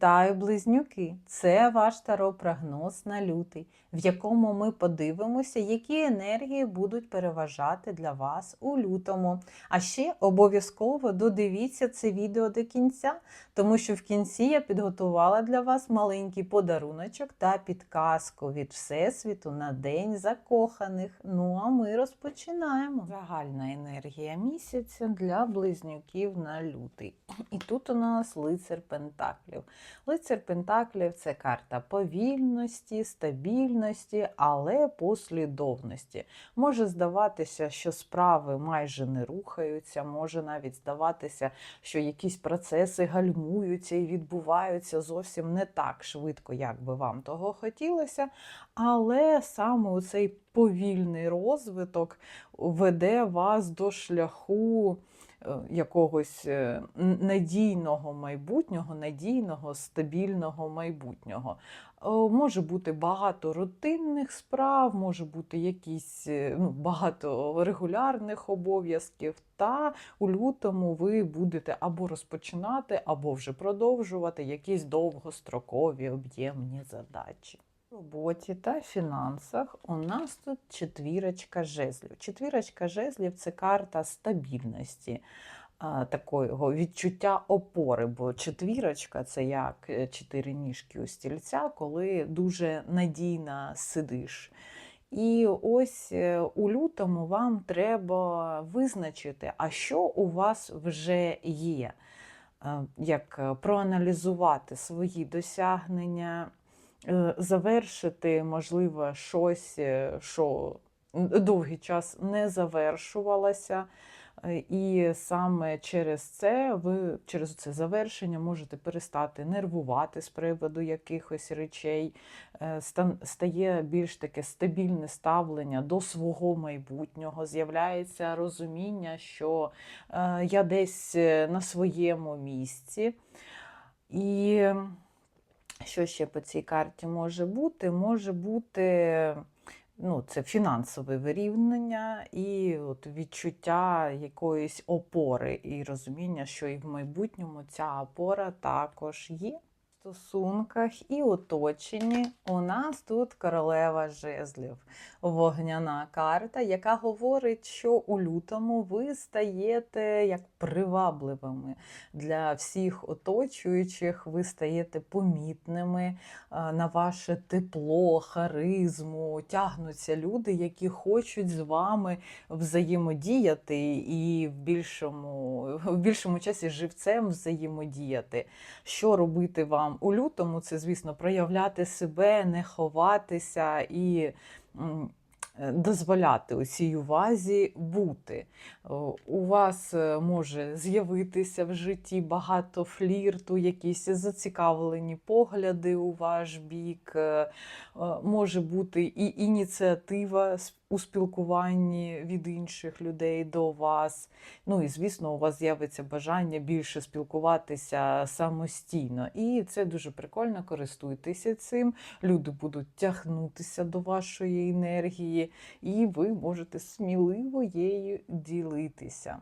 Вітаю, близнюки! Це ваш таро-прогноз на лютий, в якому ми подивимося, які енергії будуть переважати для вас у лютому. А ще обов'язково додивіться це відео до кінця, тому що в кінці я підготувала для вас маленький подаруночок та підказку від Всесвіту на День закоханих. Ну а ми розпочинаємо. Загальна енергія місяця для близнюків на лютий. І тут у нас лицар Пентаклів. Лицар Пентаклів це карта повільності, стабільності, але послідовності. Може здаватися, що справи майже не рухаються, може навіть здаватися, що якісь процеси гальмуються і відбуваються зовсім не так швидко, як би вам того хотілося. Але саме у цей повільний розвиток веде вас до шляху якогось е, надійного майбутнього, надійного, стабільного майбутнього. Е, Може бути багато рутинних справ, може бути якісь е, ну, багато регулярних обов'язків. Та у лютому ви будете або розпочинати, або вже продовжувати якісь довгострокові об'ємні задачі. Роботі та фінансах у нас тут четвірочка жезлів. Четвірочка жезлів це карта стабільності, такого відчуття опори, бо четвірочка це як е, чотири ніжки у стільця, коли дуже надійно сидиш. І ось е, у лютому вам треба визначити, а що у вас вже є, Е, як проаналізувати свої досягнення, завершити, можливо, щось, е, що довгий час не завершувалося. Е, І саме через це ви через це завершення можете перестати нервувати з приводу якихось речей, е, стає більш таке стабільне ставлення до свого майбутнього, з'являється розуміння, що е, я десь е, на своєму місці. І що ще по цій карті може бути? Може бути ну, це фінансове вирівнення і от відчуття якоїсь опори, і розуміння, що і в майбутньому ця опора також є. Стосунках і оточенні. У нас тут королева жезлів, вогняна карта, яка говорить, що у лютому ви стаєте як привабливими. Для всіх оточуючих, ви стаєте помітними на ваше тепло, харизму, тягнуться люди, які хочуть з вами взаємодіяти і в більшому, в більшому часі живцем взаємодіяти. Що робити вам у лютому? Це, звісно, проявляти себе, не ховатися і. е, Дозволяти у цій увазі бути. У вас е, може з'явитися в житті багато флірту, якісь зацікавлені погляди у ваш бік, е, може бути і ініціатива у спілкуванні від інших людей до вас. Ну і звісно, у вас з'явиться бажання більше спілкуватися самостійно. І це дуже прикольно, користуйтеся цим. Люди будуть тягнутися до вашої енергії, і ви можете сміливо її ділитися.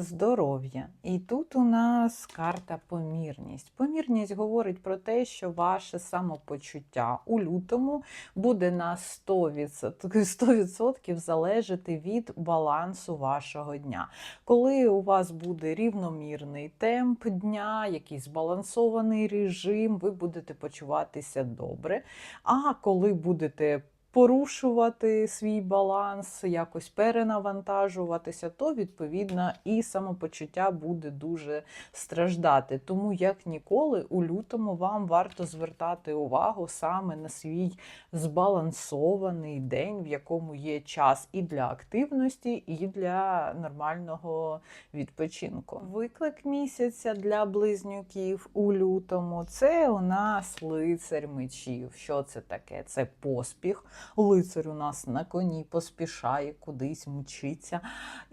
Здоров'я. І тут у нас карта помірність. Помірність говорить про те, що ваше самопочуття у лютому буде на 100%, 100% залежати від балансу вашого дня. Коли у вас буде рівномірний темп дня, якийсь збалансований режим, ви будете почуватися добре. А коли будете порушувати свій баланс, якось перенавантажуватися, то відповідно і самопочуття буде дуже страждати. Тому як ніколи у лютому вам варто звертати увагу саме на свій збалансований день, в якому є час і для активності, і для нормального відпочинку. Виклик місяця для близнюків у лютому це у нас лицар мечів. Що це таке? Це поспіх. Лицар у нас на коні поспішає, кудись мчиться.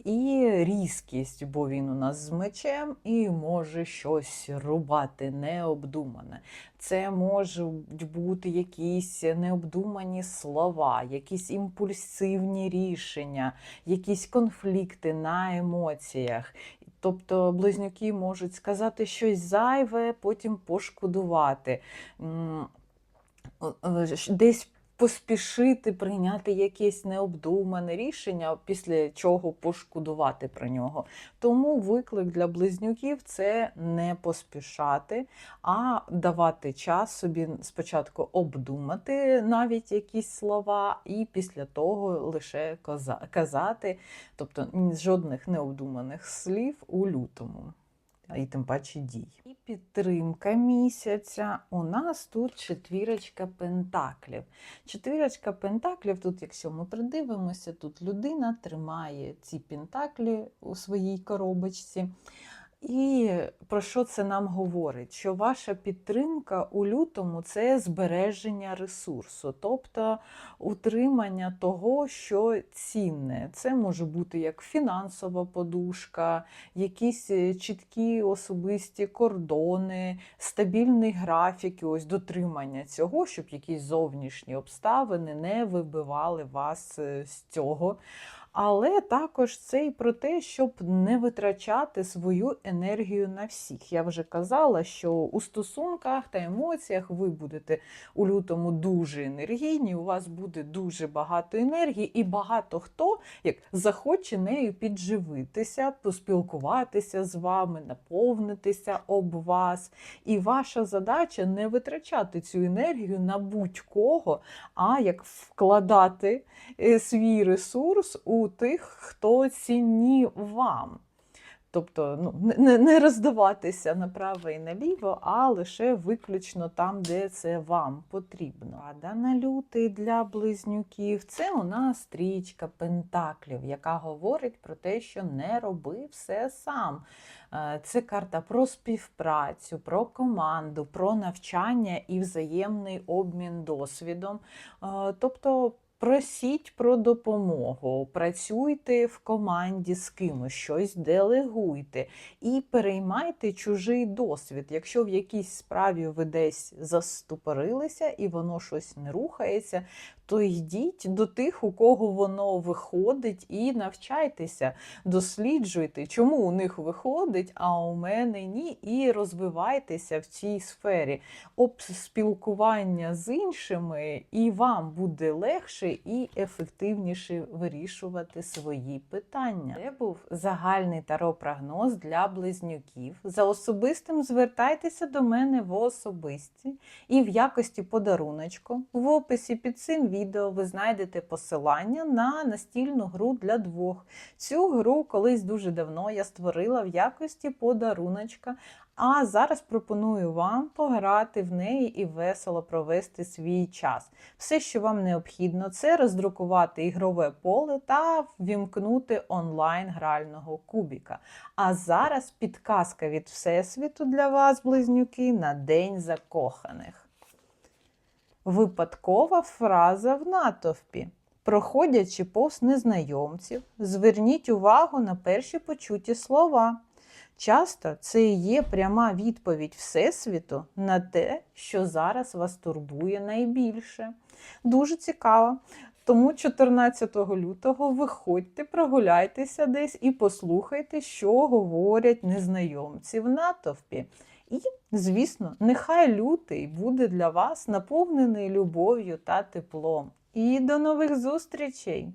І різкість, бо він у нас з мечем і може щось рубати необдумане. Це можуть бути якісь необдумані слова, якісь імпульсивні рішення, якісь конфлікти на емоціях. Тобто близнюки можуть сказати щось зайве, потім пошкодувати. Десь поспішити прийняти якесь необдумане рішення, після чого пошкодувати про нього. Тому виклик для близнюків це не поспішати, а давати час собі спочатку обдумати навіть якісь слова, і після того лише казати, тобто жодних необдуманих слів у лютому. І тим паче дій. І підтримка місяця. У нас тут четвірочка пентаклів. Четвірочка пентаклів, тут, якщо ми придивимося, тут людина тримає ці пентаклі у своїй коробочці. І про що це нам говорить? Що ваша підтримка у лютому це збереження ресурсу, тобто утримання того, що цінне. Це може бути як фінансова подушка, якісь е, чіткі особисті кордони, стабільний графік, і ось дотримання цього, щоб якісь зовнішні обставини не вибивали вас е, з цього. Але також це і про те, щоб не витрачати свою енергію на всіх. Я вже казала, що у стосунках та емоціях ви будете у лютому дуже енергійні, у вас буде дуже багато енергії, і багато хто як захоче нею підживитися, поспілкуватися з вами, наповнитися об вас. І ваша задача не витрачати цю енергію на будь-кого, а як вкладати е, свій ресурс у тих, хто цінні вам. Тобто ну, не, не роздаватися направо і наліво, а лише виключно там, де це вам потрібно. А на лютий для близнюків це у нас стрічка пентаклів, яка говорить про те, що не роби все сам. Е, Це карта про співпрацю, про команду, про навчання і взаємний обмін досвідом. Е, Тобто Просіть про допомогу, працюйте в команді з кимось, щось делегуйте і переймайте чужий досвід. Якщо в якійсь справі ви десь заступорилися і воно щось не рухається, то йдіть до тих, у кого воно виходить, і навчайтеся, досліджуйте, чому у них виходить, а у мене ні, і розвивайтеся в цій сфері. Об спілкування з іншими, і вам буде легше і ефективніше вирішувати свої питання. Це був загальний таро-прогноз для близнюків. За особистим звертайтеся до мене в особисті і в якості подаруночку. В описі під цим відео ви знайдете посилання на настільну гру для двох. Цю гру колись дуже давно я створила в якості подаруночка. А зараз пропоную вам пограти в неї і весело провести свій час. Все, що вам необхідно, це роздрукувати ігрове поле та ввімкнути онлайн грального кубіка. А зараз підказка від Всесвіту для вас, близнюки, на День закоханих. Випадкова фраза в натовпі. Проходячи повз незнайомців, зверніть увагу на перші почуті слова. Часто це є пряма відповідь Всесвіту на те, що зараз вас турбує найбільше. Дуже цікаво. Тому 14 лютого виходьте, прогуляйтеся десь і послухайте, що говорять незнайомці в натовпі. І, звісно, нехай лютий буде для вас наповнений любов'ю та теплом. І до нових зустрічей!